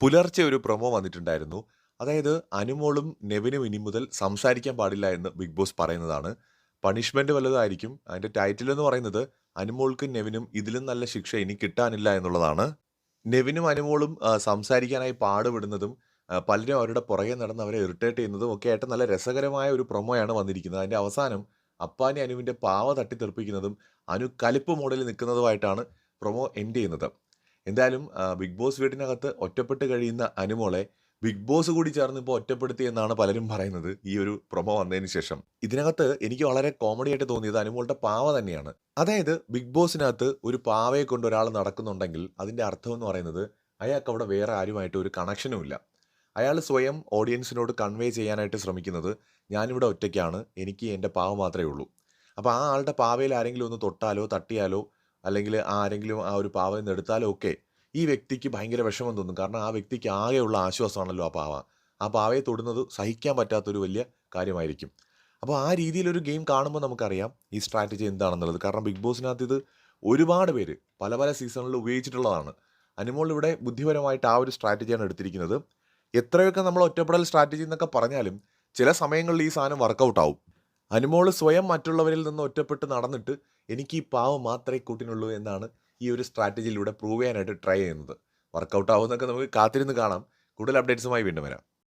പുലർച്ചെ ഒരു പ്രൊമോ വന്നിട്ടുണ്ടായിരുന്നു. അതായത് അനുമോളും നെവിനും ഇനി മുതൽ സംസാരിക്കാൻ പാടില്ല എന്ന് ബിഗ് ബോസ് പറയുന്നതാണ്. പണിഷ്മെന്റ് വലുതായിരിക്കും അതിന്റെ ടൈറ്റിൽ എന്ന് പറയുന്നത് അനുമോൾക്കും നെവിനും ഇതിലും നല്ല ശിക്ഷ ഇനി കിട്ടാനില്ല എന്നുള്ളതാണ്. നെവിനും അനുമോളും സംസാരിക്കാനായി പാടുപെടുന്നതും പലരും അവരുടെ പുറകെ നടന്ന് അവരെ ഇറിറ്റേറ്റ് ചെയ്യുന്നതും ഒക്കെ ആയിട്ട് നല്ല രസകരമായ ഒരു പ്രൊമോയാണ് വന്നിരിക്കുന്നത്. അതിന്റെ അവസാനം അപ്പാനി അനുവിന്റെ പാവ തട്ടിത്തെറിപ്പിക്കുന്നതും അനു കലിപ്പ് മോഡലിൽ നിൽക്കുന്നതുമായിട്ടാണ് പ്രൊമോ എൻഡ് ചെയ്യുന്നത്. എന്തായാലും ബിഗ് ബോസ് വീട്ടിനകത്ത് ഒറ്റപ്പെട്ട് കഴിയുന്ന അനുമോളെ ബിഗ് ബോസ് കൂടി ചേർന്ന് ഇപ്പോൾ ഒറ്റപ്പെടുത്തി എന്നാണ് പലരും പറയുന്നത് ഈ ഒരു പ്രൊമോ വന്നതിന് ശേഷം. ഇതിനകത്ത് എനിക്ക് വളരെ കോമഡി ആയിട്ട് തോന്നിയത് അനുമോളുടെ പാവ തന്നെയാണ്. അതായത് ബിഗ് ബോസിനകത്ത് ഒരു പാവയെ കൊണ്ട് ഒരാൾ നടക്കുന്നുണ്ടെങ്കിൽ അതിന്റെ അർത്ഥം എന്ന് പറയുന്നത് അയാൾക്ക് അവിടെ വേറെ ആരുമായിട്ട് ഒരു കണക്ഷനും ഇല്ല. അയാൾ സ്വയം ഓഡിയൻസിനോട് കൺവേ ചെയ്യാനായിട്ട് ശ്രമിക്കുന്നത് ഞാനിവിടെ ഒറ്റയ്ക്കാണ്. എനിക്ക് എന്റെ പാവ മാത്രമേ ഉള്ളൂ. അപ്പോൾ ആ ആളുടെ പാവയിൽ ആരെങ്കിലും ഒന്ന് തൊട്ടാലോ തട്ടിയാലോ അല്ലെങ്കിൽ ആരെങ്കിലും ആ ഒരു പാവയിൽ നിന്ന് എടുത്താലും ഒക്കെ ഈ വ്യക്തിക്ക് ഭയങ്കര വിഷമം തോന്നും. കാരണം ആ വ്യക്തിക്ക് ആകെയുള്ള ആശ്വാസമാണല്ലോ ആ പാവ. ആ പാവയെ തൊടുന്നത് സഹിക്കാൻ പറ്റാത്തൊരു വലിയ കാര്യമായിരിക്കും. അപ്പോൾ ആ രീതിയിലൊരു ഗെയിം കാണുമ്പോൾ നമുക്കറിയാം ഈ സ്ട്രാറ്റജി എന്താണെന്നുള്ളത്. കാരണം ബിഗ് ബോസിനകത്ത് ഇത് ഒരുപാട് പേര് പല പല സീസണിൽ ഉപയോഗിച്ചിട്ടുള്ളതാണ്. അനുമോൾ ഇവിടെ ബുദ്ധിപരമായിട്ട് ആ ഒരു സ്ട്രാറ്റജിയാണ് എടുത്തിരിക്കുന്നത്. എത്രയൊക്കെ നമ്മൾ ഒറ്റപ്പെടൽ സ്ട്രാറ്റജി എന്നൊക്കെ പറഞ്ഞാലും ചില സമയങ്ങളിൽ ഈ സാധനം വർക്കൗട്ട് ആവും. അനുമോൾ സ്വയം മറ്റുള്ളവരിൽ നിന്ന് ഒറ്റപ്പെട്ട് നടന്നിട്ട് എനിക്ക് ഈ പാവ മാത്രമേ കൂട്ടിനുള്ളൂ എന്നാണ് ഈ ഒരു സ്ട്രാറ്റജിയിലൂടെ പ്രൂവ് ചെയ്യാനായിട്ട് ട്രൈ ചെയ്യുന്നത്. വർക്കൗട്ട് ആവുമെന്നൊക്കെ നമുക്ക് കാത്തിരുന്ന് കാണാം. കൂടുതൽ അപ്ഡേറ്റ്സുമായി വീണ്ടും വരാം.